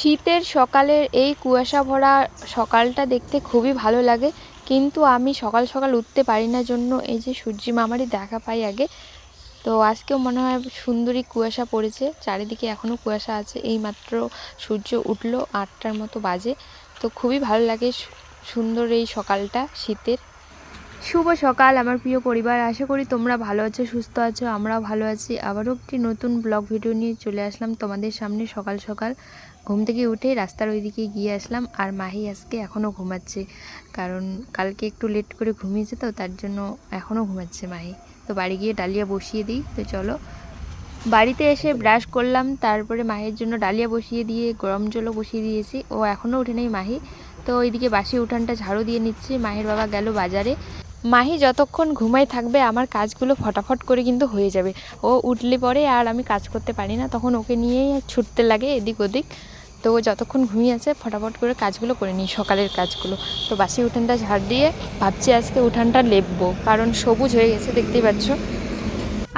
শীতের সকালের এই কুয়াশা ভরা সকালটা দেখতে খুবই ভালো লাগে। কিন্তু আমি সকাল সকাল উঠতে পারি না জন্য এই যে সূর্যি মামারই দেখা পাই আগে। তো আজকেও মনে হয় সুন্দরী কুয়াশা পড়েছে। চারিদিকে এখনও কুয়াশা আছে। এই মাত্র সূর্য উঠল আটটার মতো বাজে। তো খুবই ভালো লাগে সুন্দর এই সকালটা শীতের। শুভ সকাল, আমার প্রিয় পরিবার। আশা করি তোমরা ভালো আছো, সুস্থ আছো, আমরাও ভালো আছি। আবারও একটি নতুন ব্লগ ভিডিও নিয়ে চলে আসলাম তোমাদের সামনে সকাল সকাল। ঘুম থেকে উঠে রাস্তার ওইদিকে গিয়ে আসলাম আর মাহি আজকে এখনও ঘুমাচ্ছে। কারণ কালকে একটু লেট করে ঘুমিয়েছে তো, তার জন্য এখনও ঘুমাচ্ছে মাহি। তো বাড়ি গিয়ে ডালিয়া বসিয়ে দিই, তো চলো। বাড়িতে এসে ব্রাশ করলাম, তারপরে মাহির জন্য ডালিয়া বসিয়ে দিয়ে গরম জলও বসিয়ে দিয়েছি। ও এখনও উঠে নেই মাহি। তো ওইদিকে বাসি উঠানটা ঝাড়ু দিয়ে নিচ্ছি। মাহির বাবা গেল বাজারে। মাহি যতক্ষণ ঘুমাই থাকবে, আমার কাজগুলো ফটাফট করে কিন্তু হয়ে যাবে। ও উঠলে পরে আর আমি কাজ করতে পারি না, তখন ওকে নিয়েই ছুটতে লাগে এদিক ওদিক। তো ও যতক্ষণ ঘুমিয়ে আছে, ফটাফট করে কাজগুলো করে নিই সকালের কাজগুলো। তো বাসি উঠানটা ঝাড় দিয়ে ভাবছি আজকে উঠানটা লেপবো, কারণ সবুজ হয়ে গেছে, দেখতেই পাচ্ছ।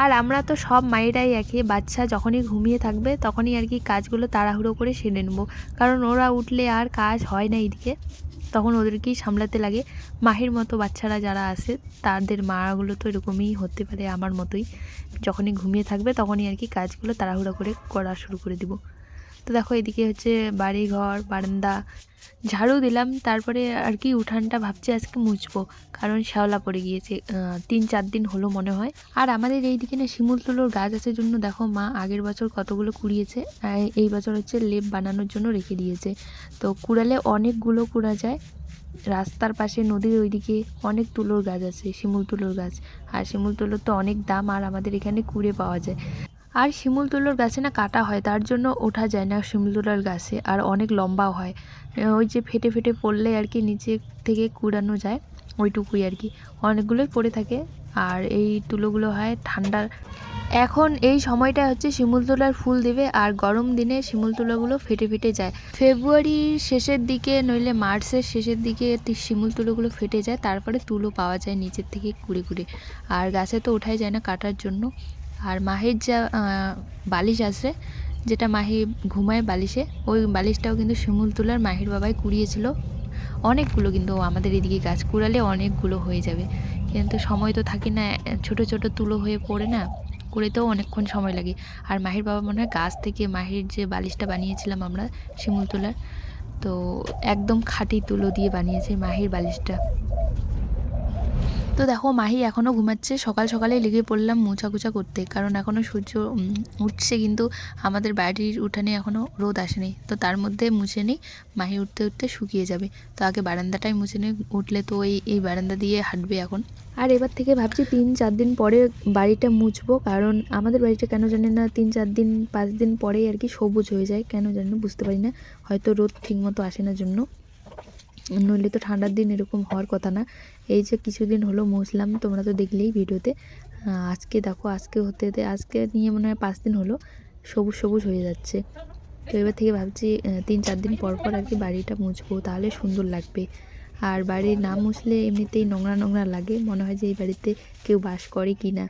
আর আমরা তো সব মায়েরাই একই, বাচ্চা যখনই ঘুমিয়ে থাকবে, তখনই আর কি কাজগুলো তাড়াহুড়ো করে সেরে নেব। কারণ ওরা উঠলে আর কাজ হয় না এদিকে। তখন ওদেরকেই সামলাতে লাগে। মাহের মতো বাচ্চারা যারা আছে, তাদের মাগুলো তো এরকমই হতে পারে আমার মতোই। যখনই ঘুমিয়ে থাকবে, তখনই আর কি কাজগুলো তাড়াহুড়ো করে করা শুরু করে দিব। তো দেখো এদিকে হচ্ছে বাড়ি ঘর বারান্দা, ঝাড়ু দিলাম। তারপরে আর কি উঠানটা ভাবছি আজকে মুছবো, কারণ শ্যাওলা পড়ে গিয়েছে। তিন চার দিন হলো মনে হয়। আর আমাদের এই দিকে না শিমুল তুলোর গাছ আছে জন্য দেখো মা আগের বছর কতগুলো কুড়িয়েছে এই বছর হচ্ছে লেপ বানানোর জন্য রেখে দিয়েছে। তো কুড়ালে অনেকগুলো কুড়া যায়। রাস্তার পাশে নদীর ওইদিকে অনেক তুলোর গাছ আছে, শিমুল তুলোর গাছ। আর শিমুল তুলোর তো অনেক দাম, আর আমাদের এখানে কুড়ে পাওয়া যায়। আর শিমুল তুলোর গাছে না কাটা হয়, তার জন্য ওঠা যায় না শিমুল তুলোর গাছে, আর অনেক লম্বাও হয়। ওই যে ফেটে ফেটে পড়লে আর কি নিচে থেকে কুড়ানো যায়, ওইটুকুই আর কি। অনেকগুলোই পড়ে থাকে, আর এই তুলোগুলো হয় ঠান্ডার এখন এই সময়টা হচ্ছে শিমুল তোলার ফুল দেবে, আর গরম দিনে শিমুল তুলোগুলো ফেটে ফেটে যায়। ফেব্রুয়ারির শেষের দিকে নইলে মার্চের শেষের দিকে শিমুল তুলোগুলো ফেটে যায়, তারপরে তুলো পাওয়া যায় নিচের থেকে কুড়ে কুড়ে। আর গাছে তো ওঠাই যায় না কাটার জন্য। আর মাহির যা বালিশ আছে, যেটা মাহি ঘুমায় বালিশে, ওই বালিশটাও কিন্তু শিমুল তুলার মাহির বাবাই কুড়িয়েছিল। অনেকগুলো কিন্তু আমাদের এদিকে গাছ কুড়ালে অনেকগুলো হয়ে যাবে। কিন্তু সময় তো থাকে না, ছোট ছোট তুলো হয়ে পড়ে না, কুড়েতেও অনেকক্ষণ সময় লাগে। আর মাহির বাবা মনে হয় গাছ থেকে মাহির যে বালিশটা বানিয়েছিলাম আমরা, শিমুল তুলার, তো একদম খাঁটি তুলো দিয়ে বানিয়েছে মাহির বালিশটা। তো দেখো, মাহি এখনও ঘুমাচ্ছে। সকাল সকালে লেগে পড়লাম মোছা কুচা করতে। কারণ এখনও সূর্য উঠছে কিন্তু আমাদের বাড়ির উঠানে এখনও রোদ আসেনি। তো তার মধ্যে মুছে নিই। মাহি উঠতে উঠতে শুকিয়ে যাবে। তো আগে বারান্দাটাই মুছে নিই। উঠলে তো ওই, এই বারান্দা দিয়ে হাঁটবে এখন। আর এবার থেকে ভাবছি তিন চার দিন পরে বাড়িটা মুছবো। কারণ আমাদের বাড়িটা কেন জানি না, তিন চার দিন, পাঁচ দিন পরেই আর কি সবুজ হয়ে যায়। কেন জানি না, বুঝতে পারি না। হয়তো রোদ ঠিকমতো আসে না জন্য। নইলে তো ঠান্ডার দিন এরকম হওয়ার কথা না। এই যে কিছুদিন হলো মুছলাম, তোমরা তো দেখলেই ভিডিওতে। আজকে দেখো, আজকে হতে হতে, আজকে নিয়ে মনে হয় পাঁচ দিন হলো সবুজ সবুজ হয়ে যাচ্ছে। তো এবার থেকে ভাবছি তিন চার দিন পর পর আর কি বাড়িটা মুছবো, তাহলে সুন্দর লাগবে। আর বাড়ি না মুছলে এমনিতেই নোংরা নোংরা লাগে, মনে হয় যে এই বাড়িতে কেউ বাস করে কি না।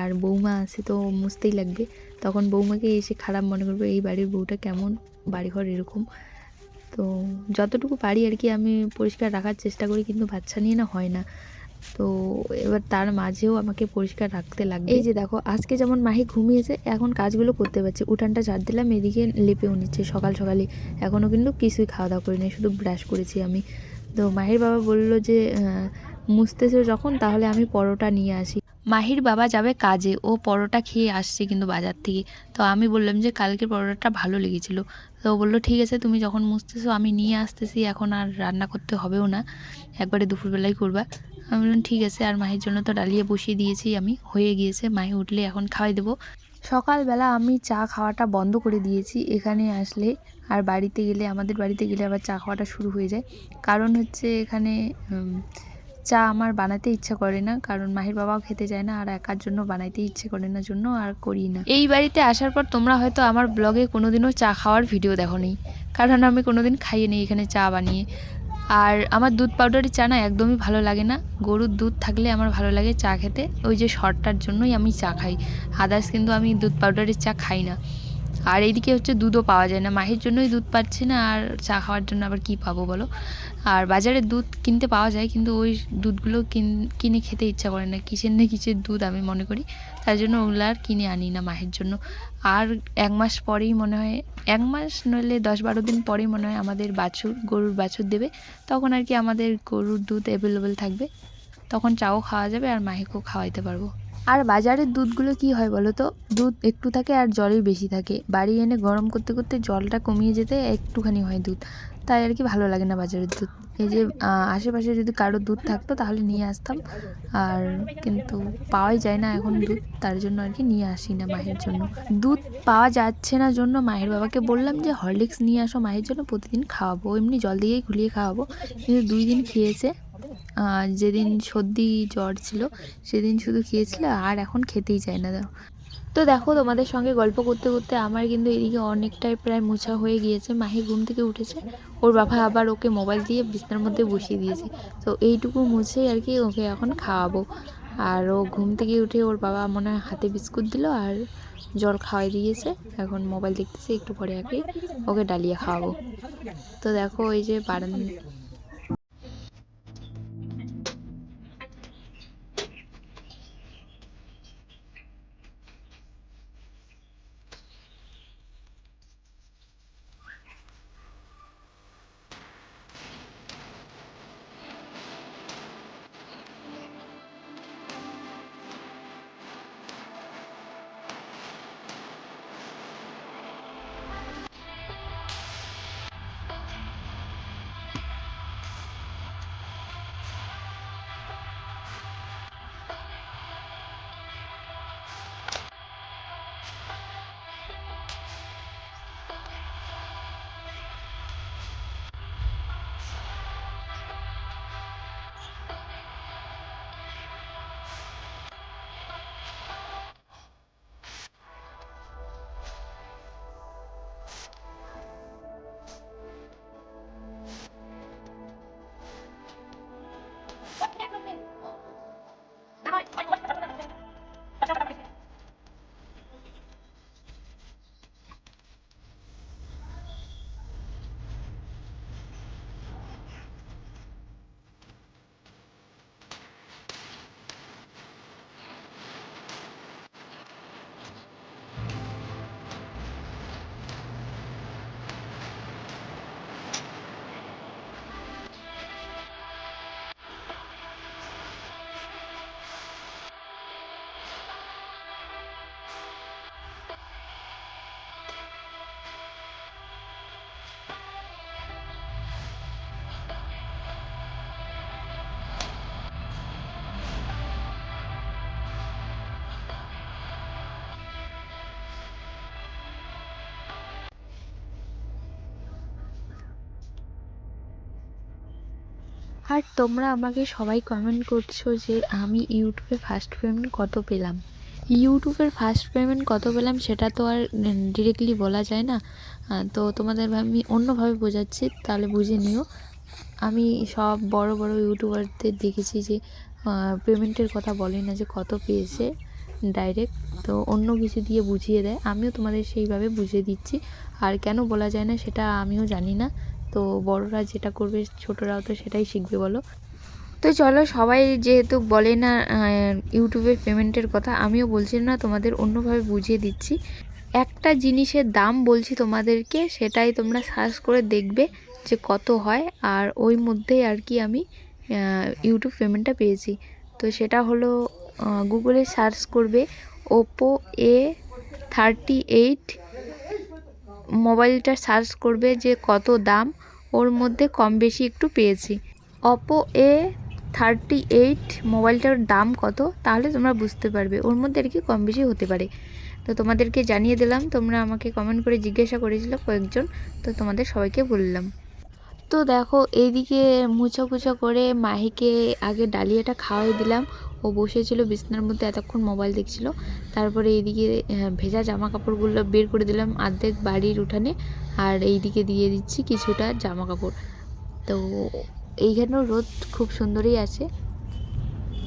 আর বৌমা আছে তো মুছতেই লাগবে, তখন বৌমাকে এসে খারাপ মনে করবে, এই বাড়ির বউটা কেমন, বাড়িঘর এরকম। তো যতটুকু পারি আর কি আমি পরিষ্কার রাখার চেষ্টা করি, কিন্তু বাচ্চা নিয়ে না হয় না। তো এবার তার মাঝেও আমাকে পরিষ্কার রাখতে লাগবে। এই যে দেখো, আজকে যেমন মাহি ঘুমিয়েছে, এখন কাজগুলো করতে পারছি। উঠানটা ঝাড় দিলাম, এদিকে লেপেও নিচ্ছে সকাল সকালে এখনও কিন্তু কিছুই খাওয়া দাওয়া করিনি, শুধু ব্রাশ করেছি আমি। তো মাহির বাবা বলল যে মুছতেছে যখন, তাহলে আমি পরোটা নিয়ে আসি। মাহির বাবা যাবে কাজে, ও পরোটা খেয়ে আসছে কিন্তু বাজার থেকে। তো আমি বললাম যে কালকে পরোটাটা ভালো লেগেছিলো। তো ও বলল, ঠিক আছে, তুমি যখন মুছতেছো আমি নিয়ে আসতেছি, এখন আর রান্না করতে হবেও না, একবারে দুপুরবেলায় করবা। আমি বললাম, ঠিক আছে। আর মাহির জন্য তো ডালিয়ে বসিয়ে দিয়েছি, আমি হয়ে গিয়েছে, মাহি উঠলে এখন খাওয়াই দেবো। সকালবেলা আমি চা খাওয়াটা বন্ধ করে দিয়েছি, এখানে আসলে আর বাড়িতে গেলে, আমাদের বাড়িতে গেলে আবার চা খাওয়াটা শুরু হয়ে যায়। কারণ হচ্ছে এখানে চা আমার বানাতে ইচ্ছা করে না, কারণ মাহির বাবাও খেতে চায় না, আর একার জন্য বানাইতে ইচ্ছে করে না জন্য আর করি না। এই বাড়িতে আসার পর তোমরা হয়তো আমার ব্লগে কোনোদিনও চা খাওয়ার ভিডিও দেখো নি কারণ আমি কোনোদিন খাইয়ে নিই এখানে চা বানিয়ে। আর আমার দুধ পাউডারের চা না একদমই ভালো লাগে না, গরুর দুধ থাকলে আমার ভালো লাগে চা খেতে, ওই যে শর্টটার জন্যই আমি চা খাই, আদার্স কিন্তু আমি দুধ পাউডারের চা খাই না। আর এইদিকে হচ্ছে দুধও পাওয়া যায় না। মাহির জন্যই দুধ পাচ্ছি না, আর চা খাওয়ার জন্য আবার কী পাবো বলো? আর বাজারে দুধ কিনতে পাওয়া যায়, কিন্তু ওই দুধগুলো কিন- খেতে ইচ্ছা করে না। কিসের না কিসের দুধ আমি মনে করি। তাই জন্য ওগুলো আর কিনে আনি না মাহির জন্য। আর এক মাস পরেই মনে হয়, এক মাস নইলে দশ বারো দিন পরেই মনে হয় আমাদের বাছুর, গরুর বাছুর দেবে। তখন আর কি আমাদের গরুর দুধ অ্যাভেলেবেল থাকবে। তখন চাও খাওয়া যাবে আর মাহিকেও খাওয়াইতে পারব। আর বাজারের দুধগুলো কি হয় বলো তো? দুধ একটু থাকে আর জলই বেশি থাকে। বাড়ি এনে গরম করতে করতে জলটা কমিয়ে যেতে একটুখানি হয় দুধ। তাই আর কি ভালো লাগে না বাজারের দুধ। এই যে আশেপাশে যদি কারও দুধ থাকতো তাহলে নিয়ে আসতাম। আর কিন্তু পাওয়াই যায় না এখন দুধ। তার জন্য আর কি নিয়ে আসি না মায়ের জন্য। দুধ পাওয়া যাচ্ছে না জন্য মায়ের বাবাকে বললাম যে, হরলিক্স নিয়ে আসো মায়ের জন্য। প্রতিদিন খাওয়াবো। এমনি জল দিয়েই ঘুলিয়ে খাওয়াবো। কিন্তু দুই দিন খেয়েছে। যেদিন সর্দি জ্বর ছিল, সেদিন শুধু খেয়েছিল আর এখন খেতেই চায় না তো দেখো, তোমাদের সঙ্গে গল্প করতে করতে আমার কিন্তু এদিকে অনেকটাই প্রায় মোছা হয়ে গিয়েছে, মাহি ঘুম থেকে উঠেছে, ওর বাবা আবার ওকে মোবাইল দিয়ে বিছনার মধ্যে বসিয়ে দিয়েছে। তো এইটুকু মুছেই আর কি ওকে এখন খাওয়াবো। আর ও ঘুম থেকে উঠে ওর বাবা মনে হয় হাতে বিস্কুট দিল আর জল খাওয়াই দিয়েছে, এখন মোবাইল দেখতেছে, একটু পরে কি ওকে ডালিয়া খাওয়াবো। তো দেখো ওই যে বারান আর তোমরা আমাকে সবাই কমেন্ট করছ যে আমি ইউটিউবে ফার্স্ট পেমেন্ট কত পেলাম। ইউটিউবের ফার্স্ট পেমেন্ট কত পেলাম সেটা তো আর ডিরেক্টলি বলা যায় না। তো তোমাদের আমি অন্যভাবে বোঝাচ্ছি, তাহলে বুঝে নিও। আমি সব বড় বড় ইউটিউবারদের দেখেছি যে পেমেন্টের কথা বলে না যে কত পেয়েছে ডাইরেক্ট তো অন্য কিছু দিয়ে বুঝিয়ে দেয়। আমিও তোমাদের সেইভাবে বুঝিয়ে দিচ্ছি। আর কেন বলা যায় না সেটা আমিও জানি না। তো বড়রা যেটা করবে ছোটরাও তো সেটাই শিখবে, বলো। তো চলো, সবাই যেহেতু বলে না ইউটিউবে পেমেন্টের কথা, আমিও বলছি না, তোমাদের অন্যভাবে বুঝিয়ে দিচ্ছি। একটা জিনিসের দাম বলছি তোমাদেরকে, সেটাই তোমরা সার্চ করে দেখবে যে কত হয়, আর ওই মধ্যেই আর কি আমি ইউটিউব পেমেন্টটা পেয়েছি। তো সেটা হলো গুগলে সার্চ করবে, ওপো এ থার্টি এইট মোবাইলটা সার্চ করবে যে কত দাম, ওর মধ্যে কম বেশি একটু পেয়েছি। অপো এ থার্টি এইট মোবাইলটার দাম কত, তাহলে তোমরা বুঝতে পারবে। ওর মধ্যে আর কি কম বেশি হতে পারে। তো তোমাদেরকে জানিয়ে দিলাম, তোমরা আমাকে কমেন্ট করে জিজ্ঞাসা করেছিল কয়েকজন, তো তোমাদের সবাইকে বললাম। তো দেখো, এইদিকে মুছা কুচা করে মাহিকে আগে ডালিয়াটা খাওয়াই দিলাম। ও বসেছিল বিছনার মধ্যে এতক্ষণ মোবাইল দেখছিল। তারপরে এইদিকে ভেজা জামা কাপড়গুলো বের করে দিলাম অর্ধেক বাড়ির উঠানে আর এইদিকে দিয়ে দিচ্ছি কিছুটা জামা কাপড় তো এইখানেও রোদ খুব সুন্দরই আছে।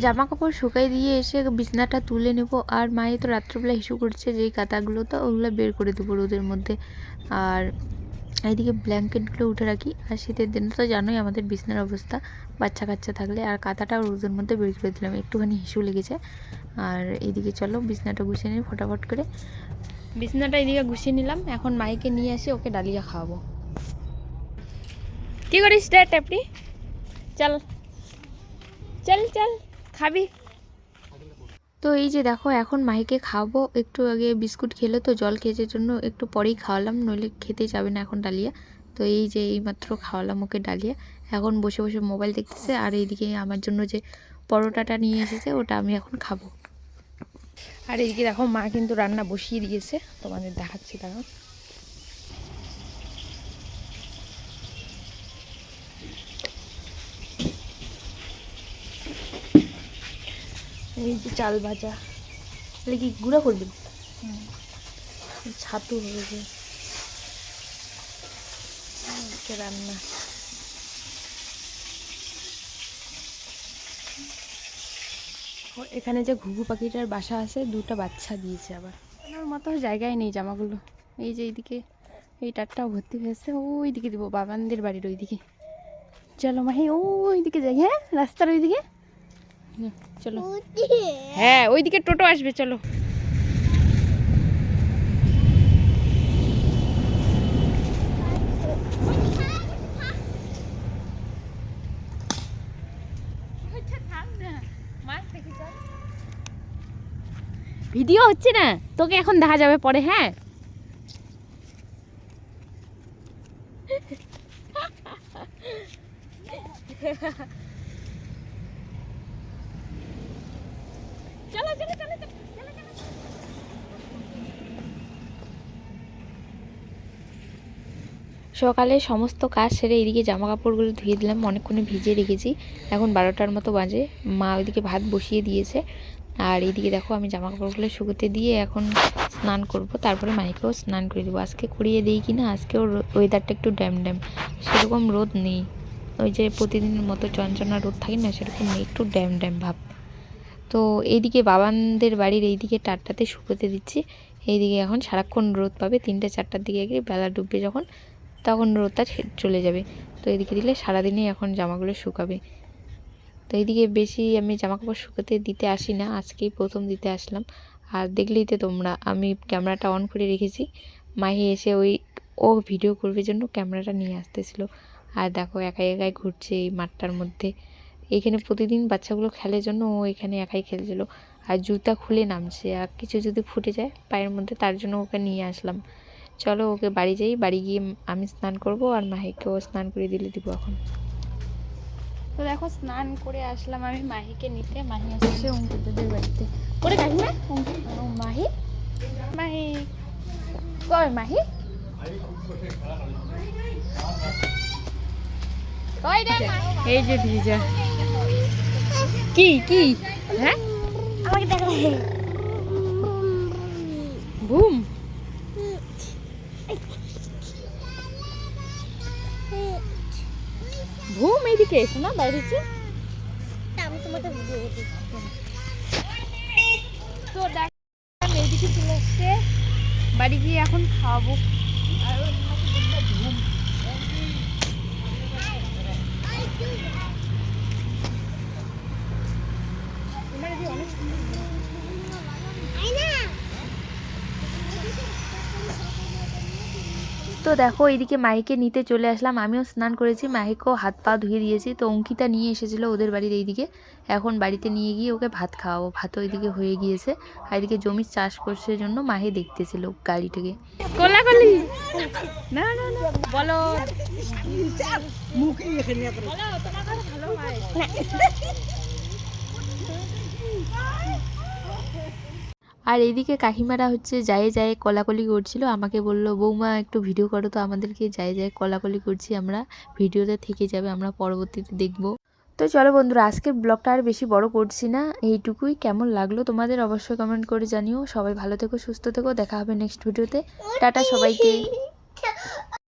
জামা কাপড় শুকাই দিয়ে এসে বিছনাটা তুলে নেব। আর মায়ে তো রাত্রবেলা হিসু করছে যেই কাতাগুলো তো ওগুলো বের করে দেবো রোদের মধ্যে। আর এইদিকে ব্ল্যাঙ্কেটগুলো উঠে রাখি। আর শীতের দিনে তো জানোই আমাদের বিছনার অবস্থা, বাচ্চা কাচ্চা থাকলে। আর কাঁথাটাও রোদের মধ্যে বের করে দিলাম, একটুখানি হিসু লেগেছে। আর এইদিকে চলো বিছনাটা গুছিয়ে নিই ফটাফট করে। বিছনাটা এইদিকে গুছিয়ে নিলাম, এখন মাইকে নিয়ে আসি, ওকে ডালিয়া খাওয়াবো। কি করিস রে ট্যাপড়ি চল। চল চল, খাবি। তো এই যে দেখো, এখন মাইকে খাওয়াবো। একটু আগে বিস্কুট খেলো তো, জল খেয়েছে জন্য। একটু পরেই খাওয়ালাম, নইলে খেতে যাবে না এখন ডালিয়া। তো এই যে এইমাত্র খাওয়ালাম ওকে ডালিয়া। এখন বসে বসে মোবাইল দেখতেছে, আর এইদিকে আমার জন্য যে পরোটাটা নিয়ে এসেছে, ওটা আমি এখন খাব। আর এইদিকে দেখো, মা কিন্তু রান্না বসিয়ে দিয়েছে। তোমাদের দেখাচ্ছি দেখো এই যে চাল ভাজা। তাহলে কি গুঁড়া করবি? ছাতু হবে যে। রান্না। এখানে যে ঘুঘু পাখিটার বাসা আছে দুটো বাচ্চা দিয়েছে আবার। ওর মতো জায়গায় নেই জামাগুলো। এই যে এইদিকে এই টাটটাও ভর্তি হয়েছে ওইদিকে দিব বাবানদের বাড়ির ওইদিকে। চলো মাহি ওইদিকে যাই হ্যাঁ? রাস্তার ওইদিকে? চলো। হ্যাঁ ওইদিকে টোটো আসবে চলো। ভিডিও হচ্ছে না তোকে এখন দেখা যাবে পরে হ্যাঁ চলো চলো চলো চলো, চলো, চলো। সকালে সমস্ত কাজ সেরে এদিকে জামা কাপড়গুলো ধুয়ে দিলাম, অনেকক্ষণে ভিজিয়ে রেখেছি। এখন বারোটার মতো বাজে, মা ওইদিকে ভাত বসিয়ে দিয়েছে। আর এইদিকে দেখো আমি জামা কাপড়গুলো শুকোতে দিয়ে এখন স্নান করব, তারপরে মাইকেও স্নান করে দেবো। আজকে করিয়ে দিই কি না আজকেও ওয়েদারটা একটু ড্যাম ড্যাম সেরকম রোদ নেই। ওই যে প্রতিদিনের মতো চঞ্চনা রোদ থাকে না, সেরকম নেই, একটু ড্যাম ড্যাম ভাব। তো এইদিকে বাবানদের বাড়ির এইদিকে টাটটাতে শুকোতে দিচ্ছি। এইদিকে এখন সারাক্ষণ রোদ পাবে, তিনটে চারটার দিকে গিয়ে বেলা ডুববে যখন। তখন রোদটা চলে যাবে। তো এদিকে দিলে সারাদিনই এখন জামাগুলো শুকাবে। তো এইদিকে বেশি আমি জামা কাপড় শুকাতে দিতে আসি না, আজকেই প্রথম দিতে আসলাম। আর দেখলেই তো তোমরা, আমি ক্যামেরাটা অন করে রেখেছি। মাহি এসে ওই, ও ভিডিও করবে জন্য ক্যামেরাটা নিয়ে আসতেছিল। আর দেখো একাই একাই ঘুরছে এই মাঠটার মধ্যে। এখানে প্রতিদিন বাচ্চাগুলো খেলার জন্য ও এখানে একাই খেলছিল। আর জুতা খুলে নামছে, আর কিছু যদি ফুটে যায় পায়ের মধ্যে তার জন্য ওকে নিয়ে আসলাম। চলো ওকে বাড়ি যাই বাড়ি গিয়ে আমি স্নান করব আর মাহিকেও স্নান করে দিলে দিব এখন। তো দেখো স্নান করে আসলাম আমি মাহিকে নিতে। মাহি আসছে অঙ্কিতদের বাড়িতে। করে অঙ্কিত ও, মাহি। মাহি কয় মাহি? কয় এই যে ভিজা। কি কি? হ্যাঁ? আমাকে দেখা না বাইরে হচ্ছে আমি তোমাকে ভিডিও করতে তো দেখ এইদিকে চলে এসছে বাড়ি গিয়ে এখন খাওয়াবো আর ওর মাকে দেখবে ঘুম তোমার এদিকে অনেক সুন্দর তো দেখো এইদিকে মাইকে নিতে চলে আসলাম। আমিও স্নান করেছি মাহিকেও হাত পা ধুয়ে দিয়েছি। তো অঙ্কিতা নিয়ে এসেছিল ওদের বাড়ির এইদিকে। এখন বাড়িতে নিয়ে গিয়ে ওকে ভাত খাওয়াবো। ভাত ওইদিকে হয়ে গিয়েছে। আর এদিকে জমির চাষ করছে জন্য মাহে দেখতেছিল গাড়িটাকে। কোলাকলি? না না না। বলো। আর এইদিকে কাকিমারা হচ্ছে যায় যায় কলাকলি করছিল। আমাকে বলল, বৌমা, একটু ভিডিও করো তো আমাদেরকে, যায় যায় কলাকলি করছি আমরা। ভিডিওতে থেকে যাবে, আমরা পরবর্তীতে দেখব। তো চলো বন্ধুরা, আজকের ব্লগটা আর বেশি বড় করছি না। এইটুকুই। কেমন লাগল তোমাদের অবশ্যই কমেন্ট করে জানিও। সবাই ভালো থেকো, সুস্থ থেকো। দেখা হবে নেক্সট ভিডিওতে টাটা সবাইকে।